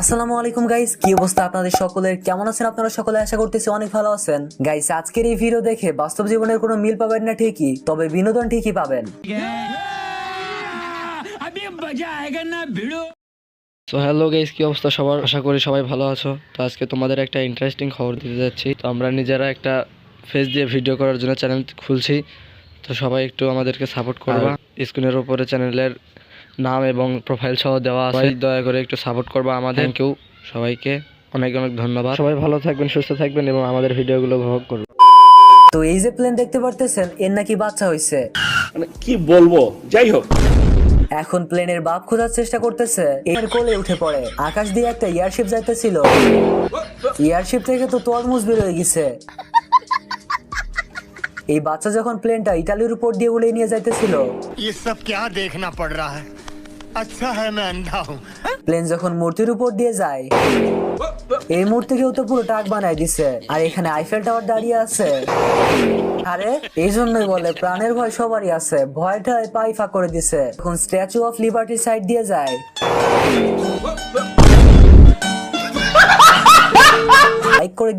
আসসালামু আলাইকুম গাইস কি অবস্থা আপনাদের সকলের? কেমন আছেন আপনারা সকলে? আশা করতেছি অনেক ভালো আছেন। গাইস আজকের এই ভিডিও দেখে বাস্তব জীবনের কোনো মিল পাবেন না ঠিকই তবে বিনোদন ঠিকই পাবেন। তো হ্যালো গাইস কি অবস্থা সবার? আশা করি সবাই ভালো আছো। তো আজকে তোমাদের একটা ইন্টারেস্টিং খবর দিতে যাচ্ছি। তো আমরা নিজেরা একটা ফেস দিয়ে ভিডিও করার জন্য চ্যানেল খুলছি। তো সবাই একটু আমাদেরকে সাপোর্ট করবা। স্ক্রিনের উপরে চ্যানেলের নাম এবং প্রোফাইল সহ দেওয়া আছে সবাই দয়া করে একটু সাপোর্ট করবা আমাদের কেউ সবাইকে অনেক অনেক ধন্যবাদ সবাই ভালো থাকবেন সুস্থ থাকবেন এবং আমাদের ভিডিওগুলো উপভোগ করবেন তো এই যে প্লেন দেখতে পারতেছেন এর নাকি বাচ্চা হয়েছে মানে কি বলবো যাই হোক এখন প্লেনের বাপ খোঁজার চেষ্টা করতেছে এর কোলে উঠে পড়ে আকাশ দিয়ে একটা এয়ারশিপ যাইতেছিল এয়ারশিপ থেকে তো তরমুজ বের হয়ে গেছে এই বাচ্চা যখন প্লেনটা ইটালির উপর দিয়ে উড়ে নিয়ে যাইতেছিল ये सब क्या देखना पड़ रहा है আচ্ছা হ্যাঁ প্লেন যখন মূর্তির উপর দিয়ে যায়, এই মূর্তিকেও তো পুরো টাক বানায় দিছে। আর এখানে আইফেল টাওয়ার দাঁড়িয়ে আছে। আরে, এই জন্যই বলে, প্রাণের ভয় সবারই আছে। ভয়টা পাই ফাঁক করে দিছে। এখন স্ট্যাচু অফ লিবার্টি সাইড দিয়ে যায়। করে